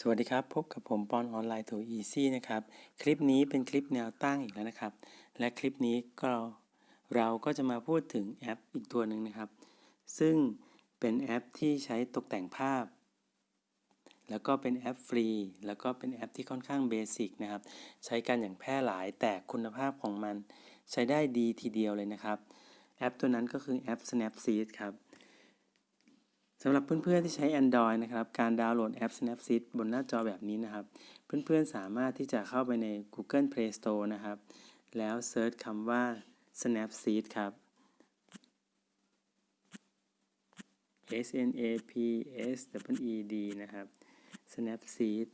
สวัสดีครับ พบกับผมปอนออนไลน์ทูอีซี่นะครับ คลิปนี้เป็นคลิปแนวตั้งอีกแล้วนะครับ และคลิปนี้ก็เราก็จะมาพูดถึงแอปอีกตัวหนึ่งนะครับ ซึ่งเป็นแอปที่ใช้ตกแต่งภาพ แล้วก็เป็นแอปฟรี แล้วก็เป็นแอปที่ค่อนข้างเบสิกนะครับ ใช้กันอย่างแพร่หลายแต่คุณภาพของมัน ใช้ได้ดีทีเดียวเลยนะครับ แอปตัวนั้นก็คือแอป Snapseed ครับ สำหรับเพื่อนๆที่ใช้ Android นะครับการดาวน์โหลดแอป Snapseed บนหน้าจอแบบนี้นะครับ เพื่อนๆสามารถที่จะเข้าไปใน Google Play Store นะครับ แล้วเซิร์ชคำว่า Snapseed ครับ S N A P S W E D นะครับ Snapseed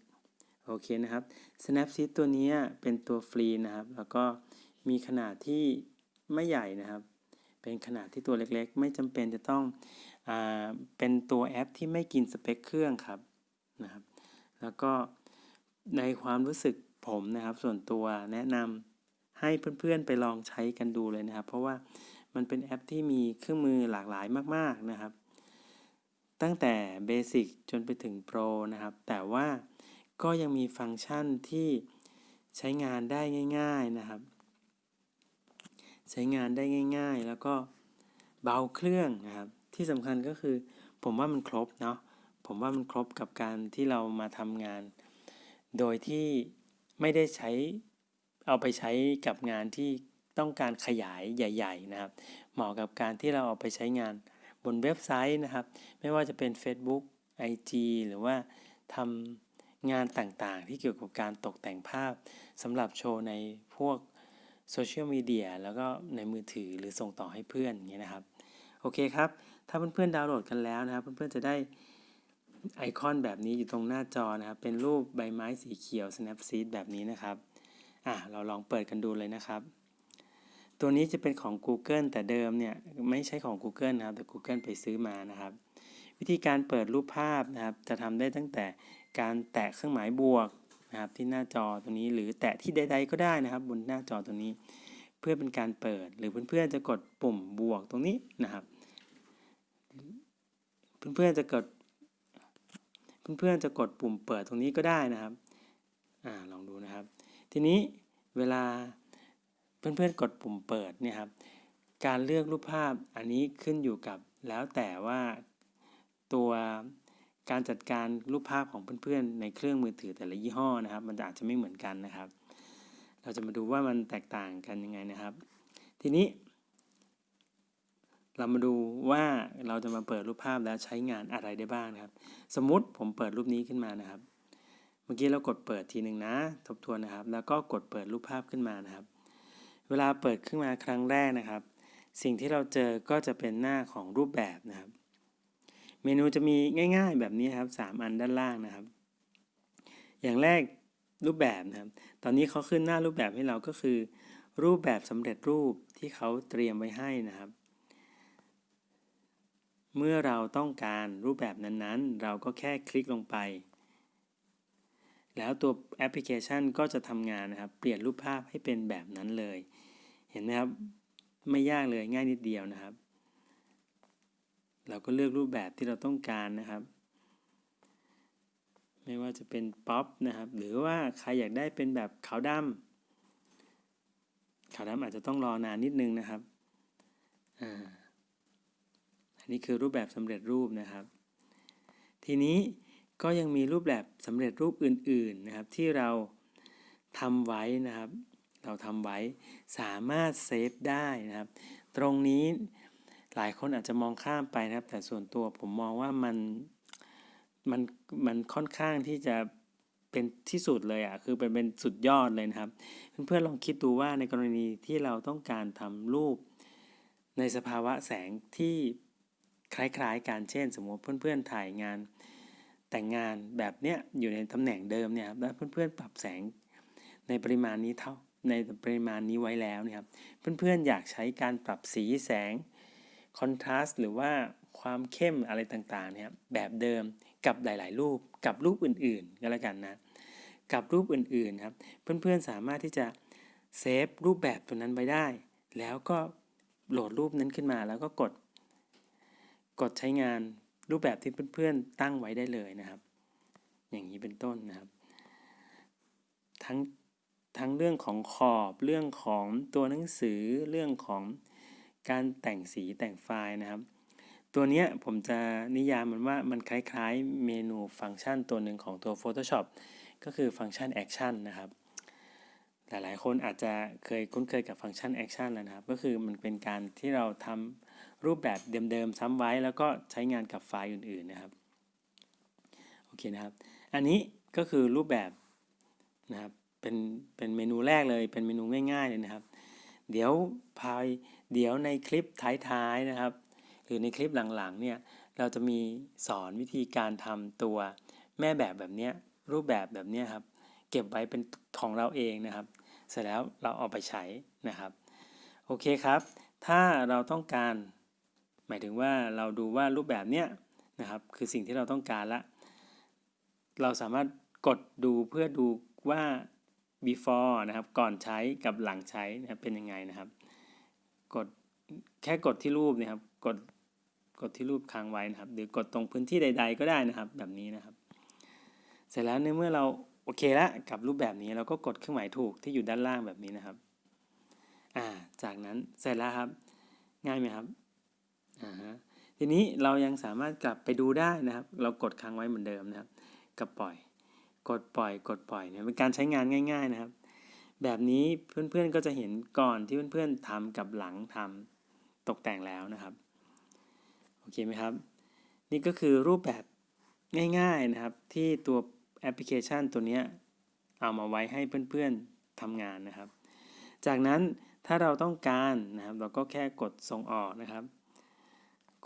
โอเคนะครับ Snapseed ตัวนี้เป็นตัวฟรีนะครับ แล้วก็มีขนาดที่ไม่ใหญ่นะครับ เป็นขนาดที่ตัวเล็กๆ ไม่จำเป็นจะต้อง เป็นตัวแอปที่ไม่กินสเปคเครื่องครับนะครับ แล้วก็ในความรู้สึกผมนะครับ ส่วนตัวแนะนำให้เพื่อนๆไปลองใช้กันดูเลยนะครับ เพราะว่ามันเป็นแอปที่มีเครื่องมือหลากหลายมาก ๆนะครับ ตั้งแต่เบสิกจนไปถึงโปรนะครับ แต่ว่าก็ยังมีฟังก์ชันที่ใช้งานได้ง่าย ๆนะครับ ใช้งานได้ง่าย ๆ แล้วก็เบาเครื่องนะครับ ที่สำคัญก็คือ ผมว่ามันครบเนาะผมว่ามันครบกับการที่เรามาทำงาน โดยที่ไม่ได้ใช้เอาไปใช้กับงานที่ต้องการขยายใหญ่ ๆ นะครับ เหมาะกับการที่เราเอาไปใช้งานบนเว็บไซต์นะครับ ไม่ว่าจะเป็น Facebook IG หรือว่าทำงานต่างๆ ที่เกี่ยวกับการตกแต่งภาพสำหรับโชว์ในพวกโซเชียลมีเดียแล้วก็ในมือถือหรือส่งต่อให้เพื่อนอย่างเงี้ยนะครับ โอเคครับ ถ้าเพื่อนๆดาวน์โหลดกันแล้วนะครับ เพื่อนๆจะได้ไอคอนแบบนี้อยู่ตรงหน้าจอนะครับ เป็นรูปใบไม้สีเขียว Snapseed แบบนี้นะครับ อะ เราลองเปิดกันดูเลยนะครับ ตัวนี้จะเป็นของ Google แต่เดิมเนี่ย ไม่ใช่ของ Google นะครับ แต่ Google ไปซื้อมานะครับ วิธีการเปิดรูปภาพนะครับ จะทำได้ตั้งแต่การแตะเครื่องหมายบวกนะครับที่หน้าจอตัวนี้หรือแตะที่ใด ๆ ก็ได้นะครับ บนหน้าจอตัวนี้ เพื่อเป็นการเปิดหรือเพื่อนๆจะกดปุ่มบวกตรงนี้นะครับ เพื่อนๆจะกดเพื่อนๆจะกดปุ่มเปิดตรงนี้ก็ได้นะครับอ่าลองดูนะครับ ทีนี้เวลาเพื่อนๆกดปุ่มเปิดเนี่ยครับการเลือกรูปภาพอันนี้ขึ้นอยู่กับแล้วแต่ว่าตัวการจัดการรูปภาพของเพื่อนๆ ในเครื่องมือถือแต่ละยี่ห้อนะครับ มันอาจจะไม่เหมือนกันนะครับ เราจะมาดูว่ามันแตกต่างกันยังไงนะครับ ทีนี้ เรามาดูว่าเราจะมาเปิดรูปภาพแล้วใช้งานอะไรได้บ้างนะครับ สมมุติผมเปิดรูปนี้ขึ้นมานะครับ เมื่อกี้เรากดเปิดทีหนึ่งนะ ทบทวนนะครับ แล้วก็กดเปิดรูปภาพขึ้นมานะครับ เวลาเปิดขึ้นมาครั้งแรกนะครับ สิ่งที่เราเจอก็จะเป็นหน้าของรูปแบบนะครับ เมนูจะมีง่าย ๆ แบบนี้ครับ 3 อันด้านล่างนะครับ อย่างแรกรูปแบบนะครับ ตอนนี้เขาขึ้นหน้ารูปแบบให้เราก็คือ รูปแบบสำเร็จรูปที่เขาเตรียมไว้ให้นะครับ เมื่อเราต้องการรูปแบบนั้นๆ เราก็แค่คลิกลงไป แล้วตัวแอปพลิเคชันก็จะทำงานนะครับ เปลี่ยนรูปภาพให้เป็นแบบนั้นเลย เห็นไหมครับ ไม่ยากเลยง่ายนิดเดียวนะครับ เราก็เลือกรูปแบบที่เราต้องการนะครับ ไม่ว่าจะเป็นป๊อปนะครับ หรือว่าใครอยากได้เป็นแบบขาวดำขาวดำอาจจะต้องรอนานนิดนึงนะครับ อ่า นี่คือรูปแบบสำเร็จรูปนะครับ ทีนี้ก็ยังมีรูปแบบสำเร็จรูปอื่นๆนะครับ ที่เราทำไว้นะครับ เราทำไว้สามารถเซฟได้นะครับ ตรงนี้หลายคนอาจจะมองข้ามไปนะครับ แต่ส่วนตัวผมมองว่ามันมันมันค่อนข้างที่จะเป็นที่สุดเลยอะ่ะคือเป็นเป็นสุดยอดเลยนะครับ เพื่อนๆลองคิดดูว่าในกรณีที่เราต้องการทำรูปในสภาวะแสงที่ คล้ายๆกันเช่น สมมติเพื่อนๆถ่ายงานแต่งงานแบบเนี้ยอยู่ในตำแหน่งเดิมเนี่ยครับแล้วเพื่อนๆปรับแสงในปริมาณนี้เท่าในปริมาณนี้ไว้แล้วเนี่ยครับเพื่อนๆอยากใช้การปรับสีแสงคอนทราสต์หรือว่าความเข้มอะไรต่างๆเนี่ยแบบเดิมกับหลาย ๆ รูปกับรูปอื่นๆก็แล้วกันนะกับรูปอื่นๆครับเพื่อนๆสามารถที่จะเซฟรูปแบบตัวนั้นไว้ได้ แล้วก็โหลดรูปนั้นขึ้นมาแล้วก็กด กดใช้งานรูปแบบที่เพื่อนๆตั้งไว้ได้เลยนะครับ อย่างนี้เป็นต้นนะครับ ทั้งทั้งเรื่องของขอบเรื่องของตัวหนังสือเรื่องของการแต่งสีแต่งไฟล์นะครับ ตัวนี้ผมจะนิยามมันว่ามันคล้ายๆเมนูฟังก์ชันตัวหนึ่งของตัว Photoshop ก็คือฟังก์ชัน Action นะครับ หลายๆ คนอาจจะเคยคุ้นเคยกับฟังก์ชัน Action แล้วนะครับ ก็คือมันเป็นการที่เราทำ รูปแบบเดิมๆซ้ำไว้ แล้วก็ใช้งานกับไฟล์อื่นๆนะครับโอเคนะครับ อันนี้ก็คือรูปแบบนะครับเป็นเป็นเมนูแรกเลยเป็นเมนูง่าย ๆ เลยนะครับ เดี๋ยวภายเดี๋ยวในคลิปท้ายๆนะครับ หรือในคลิปหลังๆเนี่ยเราจะมีสอนวิธีการทำตัวแม่แบบแบบนี้รูปแบบแบบนี้ครับ เก็บไว้เป็นของเราเองนะครับ เสร็จแล้วเราเอาไปใช้นะครับ โอเคครับ ถ้าเราต้องการ หมายถึงว่าเราดูว่ารูปแบบเนี้ยนะครับคือสิ่งที่เราต้องการละ เราสามารถกดดูเพื่อดูว่า before นะครับก่อนใช้กับหลังใช้นะครับเป็นยังไงนะครับ กดแค่กดที่รูปนะครับกดกดที่รูปค้างไว้นะครับ หรือกดตรงพื้นที่ใด ๆ ก็ได้นะครับแบบนี้นะครับ เสร็จแล้วในเมื่อเราโอเคล้วกับรูปแบบนี้เราก็กดเครื่องหมายถูกที่อยู่ด้านล่างแบบนี้นะครับอ่าจากนั้นเสร็จแล้วครับ ง่ายไหมครับ อ่าฮะทีนี้เรายังสามารถกลับไปดูได้นะครับ เรากดค้างไว้เหมือนเดิมนะครับกับปล่อย กดปล่อย กดปล่อยเนี่ยเป็นการใช้งานง่าย ๆนะครับ แบบนี้เพื่อนๆก็จะเห็นก่อนที่เพื่อนๆทำกับหลังทำตกแต่งแล้วนะครับโอเคไหมครับ นี่ก็คือรูปแบบง่ายๆนะครับ ที่ตัวแอปพลิเคชันตัวนี้เอามาไว้ให้เพื่อนๆทำงานนะครับ จากนั้นถ้าเราต้องการนะครับ เราก็แค่กดส่งออกนะครับ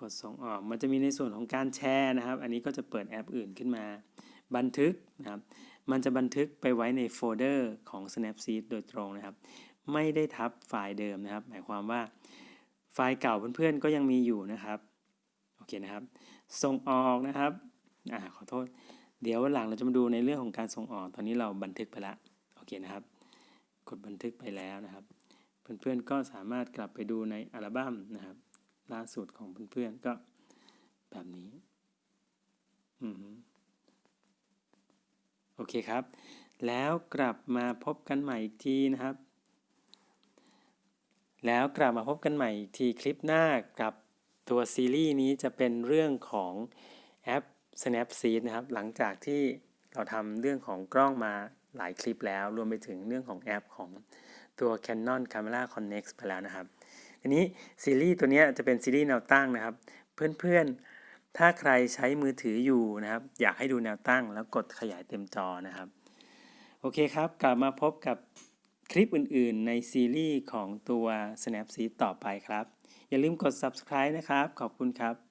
กดส่งออกมันจะมีในส่วนของการแชร์นะครับ อันนี้ก็จะเปิดแอปอื่นขึ้นมา บันทึกนะครับ มันจะบันทึกไปไว้ในโฟลเดอร์ของ Snapseed โดยตรงนะครับ ไม่ได้ทับไฟล์เดิมนะครับ หมายความว่าไฟล์เก่าเพื่อนๆก็ยังมีอยู่นะครับ โอเคนะครับ ส่งออกนะครับ อ่าขอโทษ เดี๋ยววันหลังเราจะมาดูในเรื่องของการส่งออก ตอนนี้เราบันทึกไปล้วโอเคนะครับ กดบันทึกไปแล้วนะครับ เพื่อนๆก็สามารถกลับไปดูในอัลบั้มนะครับ ล่าสุดของเพื่อนๆก็แบบนี้ อืมโอเคครับ แล้วกลับมาพบกันใหม่อีกทีนะครับ แล้วกลับมาพบกันใหม่อีกทีคลิปหน้ากับตัวซีรีส์นี้จะเป็นเรื่องของแอป Snapseed นะครับ หลังจากที่เราทำเรื่องของกล้องมาหลายคลิปแล้ว รวมไปถึงเรื่องของแอปของตัว Canon Camera Connect ไปแล้วนะครับ ทีนี้ซีรีส์ตัวนี้จะเป็นซีรีส์แนวตั้งนะครับ เพื่อนๆ ถ้าใครใช้มือถืออยู่นะครับ อยากให้ดูแนวตั้งแล้วกดขยายเต็มจอนะครับ โอเคครับ กลับมาพบกับคลิปอื่นๆ ในซีรีส์ของตัว Snapseed ต่อไปครับ อย่าลืมกด subscribe นะครับ ขอบคุณครับ